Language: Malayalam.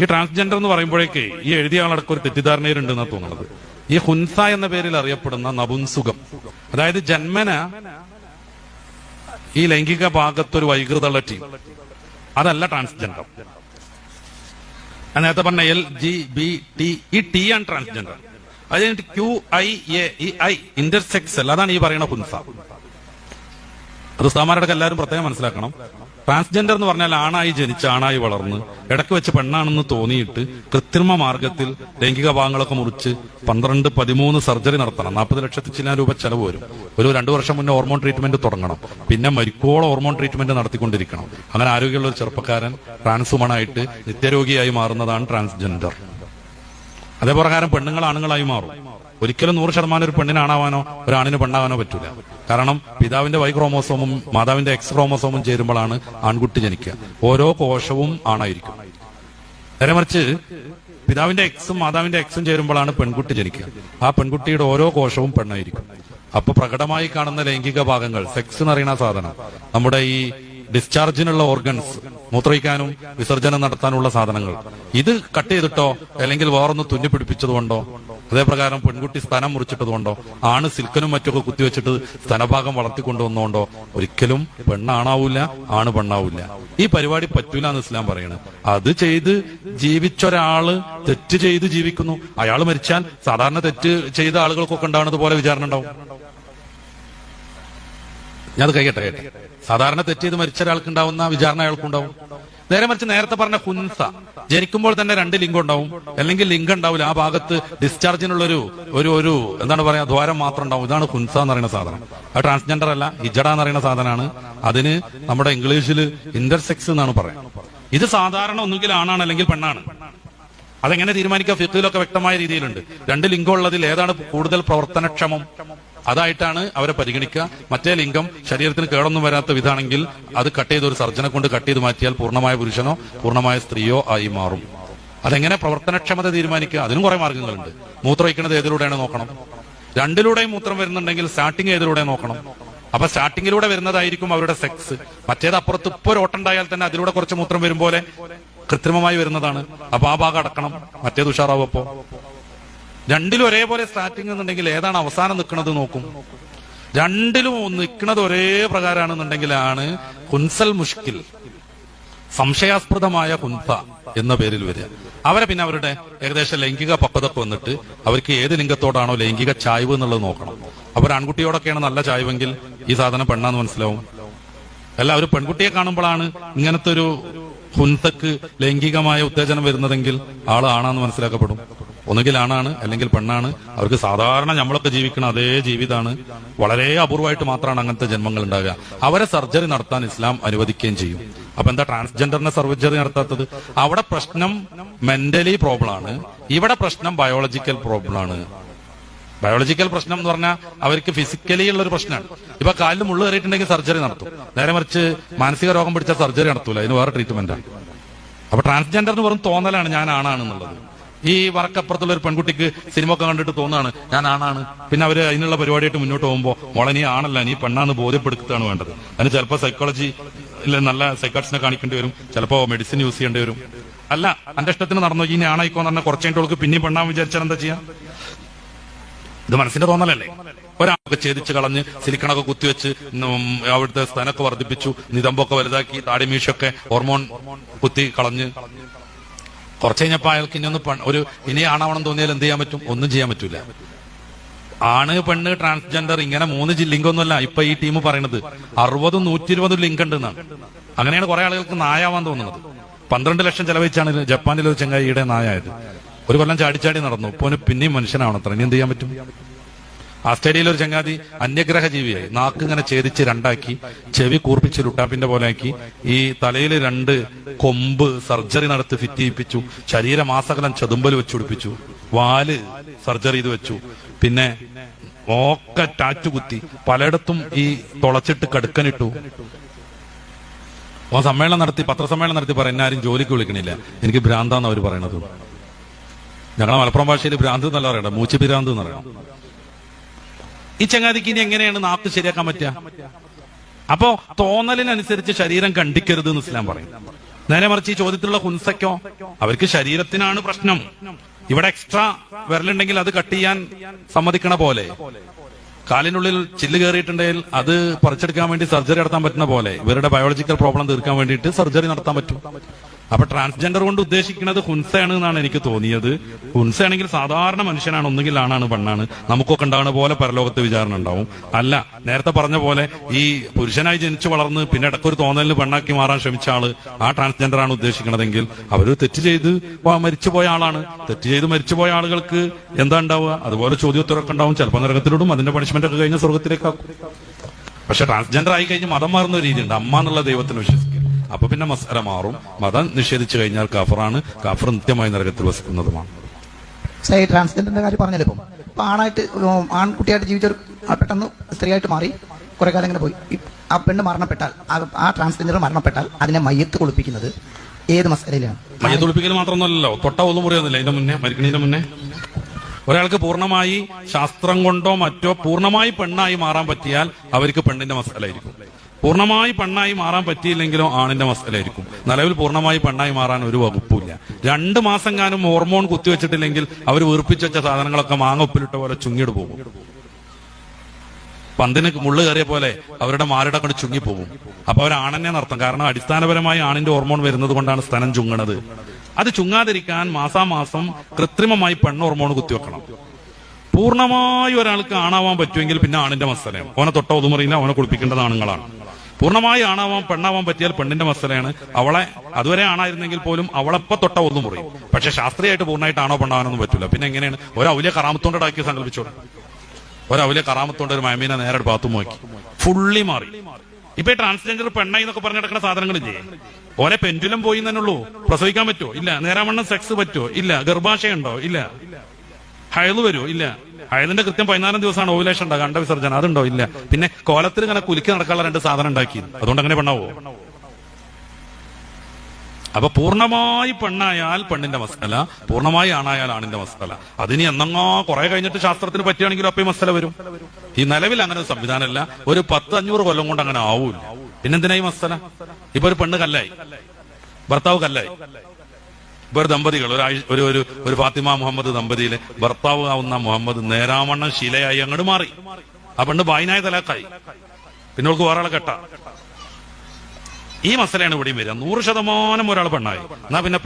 ഈ ട്രാൻസ്ജെൻഡർ എന്ന് പറയുമ്പോഴേക്ക് ഈ എഴുതിയ ആളടക്കം ഒരു തെറ്റിദ്ധാരണയിലുണ്ടെന്നാണ് തോന്നുന്നത്. ഈ ഹുൻസ എന്ന പേരിൽ അറിയപ്പെടുന്ന നപുൻസുഖം. അതായത് ജന്മന ഈ ലൈംഗിക ഭാഗത്തൊരു വൈകൃതമുള്ള ടീം അതല്ല ട്രാൻസ്ജെൻഡർ ഞാൻ നേരത്തെ പറഞ്ഞ എൽ ജി ബി ടി ഈ ടി ആണ് ട്രാൻസ്ജെൻഡർ അത് കഴിഞ്ഞിട്ട് Q I A E I ഇന്റർസെക്സൽ അതാണ് ഈ പറയുന്ന ഹുൻസ. അത് എല്ലാവരും പ്രത്യേകം മനസ്സിലാക്കണം. ട്രാൻസ്ജെൻഡർ എന്ന് പറഞ്ഞാൽ ആണായി ജനിച്ച് ആണായി വളർന്ന് ഇടയ്ക്ക് വെച്ച് പെണ്ണാണെന്ന് തോന്നിയിട്ട് കൃത്രിമ മാർഗത്തിൽ ലൈംഗിക ഭാഗങ്ങളൊക്കെ മുറിച്ച് പന്ത്രണ്ട് പതിമൂന്ന് സർജറി നടത്തണം. നാൽപ്പത് ലക്ഷത്തി ചില രൂപ ചെലവ് വരും. ഒരു രണ്ടു വർഷം മുന്നേ ഹോർമോൺ ട്രീറ്റ്മെന്റ് തുടങ്ങണം. പിന്നെ മരിക്കോളം ഹോർമോൺ ട്രീറ്റ്മെന്റ് നടത്തിക്കൊണ്ടിരിക്കണം. അങ്ങനെ ആരോഗ്യമുള്ള ഒരു ചെറുപ്പക്കാരൻ ട്രാൻസ്വുമണായിട്ട് നിത്യരോഗിയായി മാറുന്നതാണ് ട്രാൻസ്ജെൻഡർ. അതേപ്രകാരം പെണ്ണുങ്ങൾ ആണുങ്ങളായി മാറും. ഒരിക്കലും നൂറ് ശതമാനം ഒരു പെണ്ണിനാണാവാനോ ഒരു ആണിന് പെണ്ണാവാനോ പറ്റൂല. കാരണം പിതാവിന്റെ വൈ ക്രോമോസോമും മാതാവിന്റെ എക്സ് ക്രോമോസോമും ചേരുമ്പോഴാണ് ആൺകുട്ടി ജനിക്കുക. ഓരോ കോശവും ആണായിരിക്കും. നേരെ മറിച്ച് പിതാവിന്റെ എക്സും മാതാവിന്റെ എക്സും ചേരുമ്പോഴാണ് പെൺകുട്ടി ജനിക്കുക. ആ പെൺകുട്ടിയുടെ ഓരോ കോശവും പെണ്ണായിരിക്കും. അപ്പൊ പ്രകടമായി കാണുന്ന ലൈംഗിക ഭാഗങ്ങൾ സെക്സ് എന്ന് പറയുന്ന സാധനം നമ്മുടെ ഈ ഡിസ്ചാർജിനുള്ള ഓർഗൻസ് മൂത്രയിക്കാനും വിസർജനം നടത്താനുള്ള സാധനങ്ങൾ ഇത് കട്ട് ചെയ്തിട്ടോ അല്ലെങ്കിൽ വേറൊന്ന് തുന്നി പിടിപ്പിച്ചതുകൊണ്ടോ അതേപ്രകാരം പെൺകുട്ടി സ്ഥലം മുറിച്ചിട്ടതുകൊണ്ടോ ആണ് സിൽക്കനും മറ്റൊക്കെ കുത്തിവെച്ചിട്ട് സ്ഥലഭാഗം വളർത്തിക്കൊണ്ടുവന്നുകൊണ്ടോ ഒരിക്കലും പെണ്ണാണാവൂല ആണ് പെണ്ണാവൂല. ഈ പരിപാടി പറ്റൂല എന്ന് ഇസ്ലാം പറയണ്. അത് ചെയ്ത് ജീവിച്ചൊരാൾ തെറ്റ് ചെയ്ത് ജീവിക്കുന്നു. അയാൾ മരിച്ചാൽ സാധാരണ തെറ്റ് ചെയ്ത ആളുകൾക്കൊക്കെ ഉണ്ടാവുന്നത് പോലെ വിചാരണ ഉണ്ടാവും. ഞാൻ അത് കഴിയട്ടെ സാധാരണ തെറ്റ് ചെയ്ത് മരിച്ച ഒരാൾക്ക് ഉണ്ടാവുന്ന വിചാരണ അയാൾക്കുണ്ടാവും. നേരെ മറിച്ച് നേരത്തെ പറഞ്ഞ ഹുൻസ ജനിക്കുമ്പോൾ തന്നെ രണ്ട് ലിംഗം ഉണ്ടാവും. അല്ലെങ്കിൽ ലിംഗം ഉണ്ടാവില്ല. ആ ഭാഗത്ത് ഡിസ്ചാർജിനുള്ള ഒരു ഒരു എന്താണ് പറയാ ദ്വാരം മാത്രം ഉണ്ടാവും. ഇതാണ് ഹുൻസ എന്ന് പറയുന്ന സാധനം. അത് ട്രാൻസ്ജെൻഡർ അല്ല ഹിജഡ എന്ന് പറയുന്ന സാധനമാണ്. അതിന് നമ്മുടെ ഇംഗ്ലീഷിൽ ഇന്റർസെക്സ് എന്നാണ് പറയുന്നത് ഇത് സാധാരണ ഒന്നുകിൽ ആണാണ് അല്ലെങ്കിൽ പെണ്ണാണ്. അതെങ്ങനെ തീരുമാനിക്കുക ഫിഖിലൊക്കെ വ്യക്തമായ രീതിയിലുണ്ട്. രണ്ട് ലിംഗം ഉള്ളതിൽ ഏതാണ് കൂടുതൽ പ്രവർത്തനക്ഷമം? അതായിട്ടാണ് അവരെ പരിഗണിക്കുക. മറ്റേ ലിംഗം ശരീരത്തിന് കേടൊന്നും വരാത്ത വിധാണെങ്കിൽ അത് കട്ട് ചെയ്ത് ഒരു സർജനെ കൊണ്ട് കട്ട് ചെയ്ത് മാറ്റിയാൽ പൂർണമായ പുരുഷനോ പൂർണമായ സ്ത്രീയോ ആയി മാറും. അതെങ്ങനെ പ്രവർത്തനക്ഷമത തീരുമാനിക്കുക? അതിനും കുറെ മാർഗങ്ങളുണ്ട്. മൂത്രമൊഴിക്കുന്നത് ഏതിലൂടെയാണ് നോക്കണം? രണ്ടിലൂടെയും മൂത്രം വരുന്നുണ്ടെങ്കിൽ സ്റ്റാർട്ടിങ് ഏതിലൂടെ നോക്കണം? അപ്പൊ സ്റ്റാർട്ടിങ്ങിലൂടെ വരുന്നതായിരിക്കും അവരുടെ സെക്സ് മറ്റേത് അപ്പുറത്ത് ഇപ്പൊ ഒരു ഓട്ടുണ്ടായാൽ തന്നെ അതിലൂടെ കുറച്ച് മൂത്രം വരും പോലെ കൃത്രിമമായി വരുന്നതാണ്. അപ്പൊ ആ ഭാഗം അടക്കണം. മറ്റേത് ഉഷാറാവപ്പോ രണ്ടിലും ഒരേപോലെ സ്റ്റാർട്ടിങ് എന്നുണ്ടെങ്കിൽ ഏതാണ് അവസാനം നിൽക്കുന്നത് നോക്കും. രണ്ടിലും നിൽക്കുന്നത് ഒരേ പ്രകാരമാണെന്നുണ്ടെങ്കിലാണ് കുൻസൽ മുഷ്കിൽ സംശയാസ്പദമായ കുൻസ എന്ന പേരിൽ വരിക. അവരെ പിന്നെ അവരുടെ ഏകദേശം ലൈംഗിക പക്വതൊക്കെ വന്നിട്ട് അവർക്ക് ഏത് ലിംഗത്തോടാണോ ലൈംഗിക ചായ്വ് എന്നുള്ളത് നോക്കണം. അവർ ആൺകുട്ടിയോടൊക്കെയാണ് നല്ല ചായ്വെങ്കിൽ ഈ സാധനം പെണ്ണാന്ന് മനസ്സിലാവും. അല്ല ഒരു പെൺകുട്ടിയെ കാണുമ്പോഴാണ് ഇങ്ങനത്തെ ഒരു ഹുൻസക്ക് ലൈംഗികമായ ഉത്തേജനം വരുന്നതെങ്കിൽ ആൾ ആണാന്ന് മനസ്സിലാക്കപ്പെടും. ഒന്നുകിൽ ആണാണ് അല്ലെങ്കിൽ പെണ്ണാണ്. അവർക്ക് സാധാരണ നമ്മളൊക്കെ ജീവിക്കുന്ന അതേ ജീവിതമാണ് വളരെ അപൂർവമായിട്ട് മാത്രമാണ് അങ്ങനത്തെ ജന്മങ്ങൾ ഉണ്ടാകുക അവരെ സർജറി നടത്താൻ ഇസ്ലാം അനുവദിക്കുകയും ചെയ്യും. അപ്പൊ എന്താ ട്രാൻസ്ജെൻഡറിനെ സർജറി നടത്താത്തത്? അവിടെ പ്രശ്നം മെന്റലി പ്രോബ്ലം ആണ്. ഇവിടെ പ്രശ്നം ബയോളജിക്കൽ പ്രോബ്ലം ആണ്. ബയോളജിക്കൽ പ്രശ്നം എന്ന് പറഞ്ഞാൽ അവർക്ക് ഫിസിക്കലി ഉള്ള ഒരു പ്രശ്നമാണ്. ഇപ്പൊ കാലിൽ മുള്ളു കയറിയിട്ടുണ്ടെങ്കിൽ സർജറി നടത്തും. നേരെ മറിച്ച് മാനസിക രോഗം പിടിച്ച സർജറി നടത്തൂല. അതിന് വേറെ ട്രീറ്റ്മെന്റാണ് അപ്പൊ ട്രാൻസ്ജെൻഡറിന് വെറും തോന്നലാണ് ഞാൻ ആണാണെന്നുള്ളത്. ഈ വർക്കപ്പുറത്തുള്ള ഒരു പെൺകുട്ടിക്ക് സിനിമ ഒക്കെ കണ്ടിട്ട് തോന്നാണ്. ഞാൻ ആണാണ്. പിന്നെ അവർ അതിനുള്ള പരിപാടിയായിട്ട് മുന്നോട്ട് പോകുമ്പോൾ മോളെ നീ ആണല്ല നീ പെണ്ണാന്ന് ബോധ്യപ്പെടുത്തുകയാണ് വേണ്ടത്. അതിന് ചിലപ്പോൾ സൈക്കോളജി നല്ല സൈക്കാട്രിസ്റ്റിനെ കാണിക്കേണ്ടി വരും. ചിലപ്പോൾ മെഡിസിൻ യൂസ് ചെയ്യേണ്ടി വരും. അല്ല എന്റെ ഇഷ്ടത്തിന് നടന്നു ഈ എന്ന് പറഞ്ഞാൽ കുറച്ച് കഴിഞ്ഞിട്ട് പിന്നെയും പെണ്ണാൻ വിചാരിച്ചാൽ എന്താ ചെയ്യാം? ഇത് മനസ്സിന്റെ തോന്നലല്ലേ? ഒരാൾക്ക് ഛേദിച്ച് കളഞ്ഞ് സിലിക്കണൊക്കെ കുത്തിവെച്ച് അവിടുത്തെ സ്ഥാനൊക്കെ വർദ്ധിപ്പിച്ചു നിതമ്പൊക്കെ വലുതാക്കി താടിമീശൊക്കെ ഹോർമോൺ കുത്തി കളഞ്ഞ്. കുറച്ച് കഴിഞ്ഞപ്പോ അയാൾക്ക് ഇനി ഒന്ന് ഒരു ഇനി ആണാവണം തോന്നിയാൽ എന്ത് ചെയ്യാൻ പറ്റും? ഒന്നും ചെയ്യാൻ പറ്റൂല. ആണ് പെണ്ണ് ട്രാൻസ്ജെൻഡർ ഇങ്ങനെ മൂന്ന് ലിംഗമൊന്നുമല്ല ഇപ്പൊ ഈ ടീം പറയണത്. അറുപതും നൂറ്റി ഇരുപതും ലിങ്ക് ഉണ്ട് എന്നാണ് അങ്ങനെയാണ് കുറെ ആളുകൾക്ക് നായാവാൻ തോന്നുന്നത്. പന്ത്രണ്ട് ലക്ഷം ചെലവഴിച്ചാണ് ജപ്പാനിലെ ഒരു ചെങ്ങായിയുടെ നായായത്. ഒരു കൊല്ലം ചാടിച്ചാടി നടന്നു. ഇപ്പൊ പിന്നെയും മനുഷ്യനാവണത്ര ഇനി എന്ത് ചെയ്യാൻ പറ്റും? ആസ്ട്രേലിയയിലെ ഒരു ചങ്ങാതി അന്യഗ്രഹ ജീവിയായി നാക്ക് ഇങ്ങനെ ഛേദിച്ച് രണ്ടാക്കി ചെവി കൂർപ്പിച്ച് ലുട്ടാപ്പിന്റെ ആക്കി ഈ തലയിൽ രണ്ട് കൊമ്പ് സർജറി നടത്തി ഫിറ്റ് ചെയ്യിപ്പിച്ചു. ശരീരമാസകലം ചെതുമ്പൽ വെച്ചുപിടിപ്പിച്ചു വാൽ സർജറി ചെയ്ത് വെച്ചു. പിന്നെ ഒക്കെ ടാറ്റു കുത്തി. പലയിടത്തും ഈ തുളച്ചിട്ട് കടുക്കനിട്ടു. ഓ സമ്മേളനം നടത്തി പത്രസമ്മേളനം നടത്തി പറ എന്നെ ആരും ജോലിക്ക് വിളിക്കണില്ല. എനിക്ക് ഭ്രാന്താന്ന് അവർ പറയണത്. ഞങ്ങളെ മലപ്പുറം ഭാഷയിൽ ഭ്രാന്ത് എന്നല്ല പറയണം മൂച്ചു ഭ്രാന്ത് എന്ന് പറയണം ഈ ചങ്ങാതിക്ക് ഇനി എങ്ങനെയാണ് നാക്ക് ശരിയാക്കാൻ പറ്റുക? അപ്പോ തോന്നലിനനുസരിച്ച് ശരീരം കണ്ടിക്കരുത് എന്ന് ഇസ്ലാം പറയും. നേരെ മറിച്ച് ഈ ചോദ്യത്തിലുള്ള ഹുൻസയ്ക്കോ അവർക്ക് ശരീരത്തിനാണ് പ്രശ്നം. ഇവിടെ എക്സ്ട്രാ വിരലുണ്ടെങ്കിൽ അത് കട്ട് ചെയ്യാൻ സമ്മതിക്കണ പോലെ. കാലിനുള്ളിൽ ചില്ല് കയറിയിട്ടുണ്ടെങ്കിൽ അത് പറിച്ചെടുക്കാൻ വേണ്ടി സർജറി നടത്താൻ പറ്റുന്ന പോലെ. ഇവരുടെ ബയോളജിക്കൽ പ്രോബ്ലം തീർക്കാൻ വേണ്ടിയിട്ട് സർജറി നടത്താൻ പറ്റും. അപ്പൊ ട്രാൻസ്ജെൻഡർ കൊണ്ട് ഉദ്ദേശിക്കുന്നത് ഹുൻസയാണ് എന്നാണ് എനിക്ക് തോന്നിയത്. ഹുൻസയാണെങ്കിൽ സാധാരണ മനുഷ്യനാണ് ഒന്നുകിൽ ആണാണ് പെണ്ണാണ്. നമുക്കൊക്കെ ഉണ്ടാകുന്ന പോലെ പരലോകത്ത് വിചാരണ ഉണ്ടാവും. അല്ല നേരത്തെ പറഞ്ഞ പോലെ ഈ പുരുഷനായി ജനിച്ചു വളർന്ന് പിന്നെ ഇടക്കൊരു തോന്നലിന് പെണ്ണാക്കി മാറാൻ ശ്രമിച്ച ആൾ ആ ട്രാൻസ്ജെൻഡർ ആണ് ഉദ്ദേശിക്കണതെങ്കിൽ അവർ തെറ്റ് ചെയ്ത് മരിച്ചു പോയ ആളാണ്. തെറ്റ് ചെയ്ത് മരിച്ചു പോയ ആളുകൾക്ക് എന്താ ഉണ്ടാവുക? അതുപോലെ ചോദ്യോത്തരമൊക്കെ ഉണ്ടാവും. ചിലപ്പോൾ നരകത്തിലൂടും അതിന്റെ പണിഷ്മെന്റ് ഒക്കെ കഴിഞ്ഞ് സ്വർഗത്തിലേക്കാക്കും പക്ഷെ ട്രാൻസ്ജെൻഡർ ആയി കഴിഞ്ഞ് മതം മാറുന്ന ഒരു രീതിയുണ്ട്. അമ്മ എന്നുള്ള ദൈവത്തിന് വിശ്വസിക്കും. അപ്പൊ പിന്നെ മസ്അല മാറും. മതം നിഷേധിച്ചു കഴിഞ്ഞാൽ കാഫറാണ്. കാഫർ നിത്യമായി നരകത്തിൽ വസിക്കുന്നതുമാണ്. സേ ട്രാൻസ്ജെൻഡറിന്റെ കാര്യം പറഞ്ഞല്ലോ ഇപ്പം? ആണായിട്ട് ആൺകുട്ടിയായിട്ട് ജീവിച്ച പെട്ടെന്ന് സ്ത്രീയായിട്ട് മാറി കുറെ കാലം ഇങ്ങനെ പോയി. ആ പെണ്ണ് മരണപ്പെട്ടാൽ ആ- ട്രാൻസ്ജെൻഡർ മരണപ്പെട്ടാൽ അതിനെ മയ്യത്ത് കുളിപ്പിക്കുന്നത് ഏത് മസാലയിലാണ് മയ്യത്ത് കുളിപ്പിക്കൽ മാത്രമൊന്നുമല്ലല്ലോ. തൊട്ട ഒന്നും മുറിയൊന്നുമില്ല. ഇതിന്റെ മുന്നേ മരിക്കണതിന്റെ മുന്നേ. ഒരാൾക്ക് പൂർണമായി ശാസ്ത്രം കൊണ്ടോ മറ്റോ പൂർണമായി പെണ്ണായി മാറാൻ പറ്റിയാൽ അവർക്ക് പെണ്ണിന്റെ മസലായിരിക്കും പൂർണമായി പെണ്ണായി മാറാൻ പറ്റിയില്ലെങ്കിലോ ആണിന്റെ മസലായിരിക്കും നിലവിൽ പൂർണമായി പെണ്ണായി മാറാൻ ഒരു വകുപ്പില്ല രണ്ട് മാസം കാലം ഹോർമോൺ കുത്തിവെച്ചിട്ടില്ലെങ്കിൽ അവർ വീർപ്പിച്ചു വെച്ച സാധനങ്ങളൊക്കെ മാങ്ങ ഉപ്പിലിട്ട പോലെ ചുങ്ങിട് പോകും. പന്തിന് മുള്ളു കയറിയ പോലെ അവരുടെ മാരുടെ കൊണ്ട് ചുങ്ങിപ്പോകും അപ്പൊ അവർ ആണെന്നെ നടത്തും. കാരണം അടിസ്ഥാനപരമായി ആണിന്റെ ഹോർമോൺ വരുന്നത് കൊണ്ടാണ് സ്ഥലം ചുങ്ങണത്. അത് ചുങ്ങാതിരിക്കാൻ മാസാമാസം കൃത്രിമമായി പെണ്ണ് ഹോർമോൺ കുത്തിവെക്കണം പൂർണമായി ഒരാൾക്ക് ആണാവാൻ പറ്റുമെങ്കിൽ പിന്നെ ആണിന്റെ മസലയാണ്. ഓനെ തൊട്ട ഒതുമറിയില്ല അവനെ കുളിപ്പിക്കേണ്ടത് ആണുങ്ങളാണ്. പൂർണമായി ആണാവാൻ പെണ്ണാവാൻ പറ്റിയാൽ പെണ്ണിന്റെ മസലയാണ്. അവളെ അതുവരെ ആണായിരുന്നെങ്കിൽ പോലും അവളെപ്പ തൊട്ട ഒന്നും പറയും പക്ഷെ ശാസ്ത്രീയമായിട്ട് പൂർണമായിട്ട് ആണോ പെണ്ണാവാനൊന്നും പറ്റില്ല പിന്നെ എങ്ങനെയാണ്? ഒരു ഔലിയ കറാമത്തോണ്ടാക്കി സങ്കല്പിച്ചോളൂ ഒരവലിയ കറാമത്തോണ്ട് ഒരു മയമീനെ നേരെ ഒരു ബാത്റൂം നോക്കി. ഫുള്ളി മാറി. ഇപ്പൊ ട്രാൻസ്ജെൻഡർ പെണ്ണായി എന്നൊക്കെ പറഞ്ഞു നടക്കുന്ന സാധനങ്ങളില്ലേ? ഓലെ പെൻഡുലം പോയി തന്നെ ഉള്ളൂ. പ്രസവിക്കാൻ പറ്റുമോ? ഇല്ല. നേരാവണ്ണം സെക്സ് പറ്റുമോ? ഇല്ല. ഗർഭാശയുണ്ടോ ഇല്ല. ഹയൽ വരുമോ ഇല്ല. ഹയലിന്റെ കൃത്യം പതിനാലാം ദിവസമാണ് ഓവിലേഷൻ ഉണ്ടാകുക അണ്ട വിസർജനം അതുണ്ടോ? ഇല്ല. പിന്നെ കോലത്തിൽ ഇങ്ങനെ കുലുക്കി നടക്കാനുള്ള രണ്ട് സാധനം ഉണ്ടാക്കി. അതുകൊണ്ട് അങ്ങനെ പെണ്ണാവോ? അപ്പൊ പൂർണമായി പെണ്ണായാൽ പെണ്ണിന്റെ മസ്തല പൂർണമായി ആണായാൽ ആണിന്റെ മസ്തല അതിന് എന്നങ്ങോ കുറെ കഴിഞ്ഞിട്ട് ശാസ്ത്രത്തിന് പറ്റുകയാണെങ്കിലും അപ്പൊ ഈ മസ്തല വരും. ഈ നിലവിൽ അങ്ങനെ ഒരു സംവിധാനമല്ല. ഒരു പത്ത് അഞ്ഞൂറ് കൊല്ലം കൊണ്ട് അങ്ങനെ ആവൂല പിന്നെന്തിനായി മസ്തല ഇപ്പൊ ഒരു പെണ്ണ് കല്ലായി. ഭർത്താവ് കല്ലായി. ഒരു ദമ്പതികൾ. ഒരു ഒരു ഒരു ഫാത്തിമ മുഹമ്മദ് ദമ്പതിയിലെ ഭർത്താവ് ആവുന്ന മുഹമ്മദ് നേരാവണ്ണം ശിലയായി അങ്ങോട്ട് മാറി. ആ പെണ്ണ് ബായിനായ തലാക്കായി പിന്നെ അവൾക്ക് വേറെ കെട്ട. ഈ മസലയാണ് ഇവിടെയും വരിക. നൂറ് ശതമാനം ഒരാൾ പെണ്ണായി. എന്നാ പിന്നെ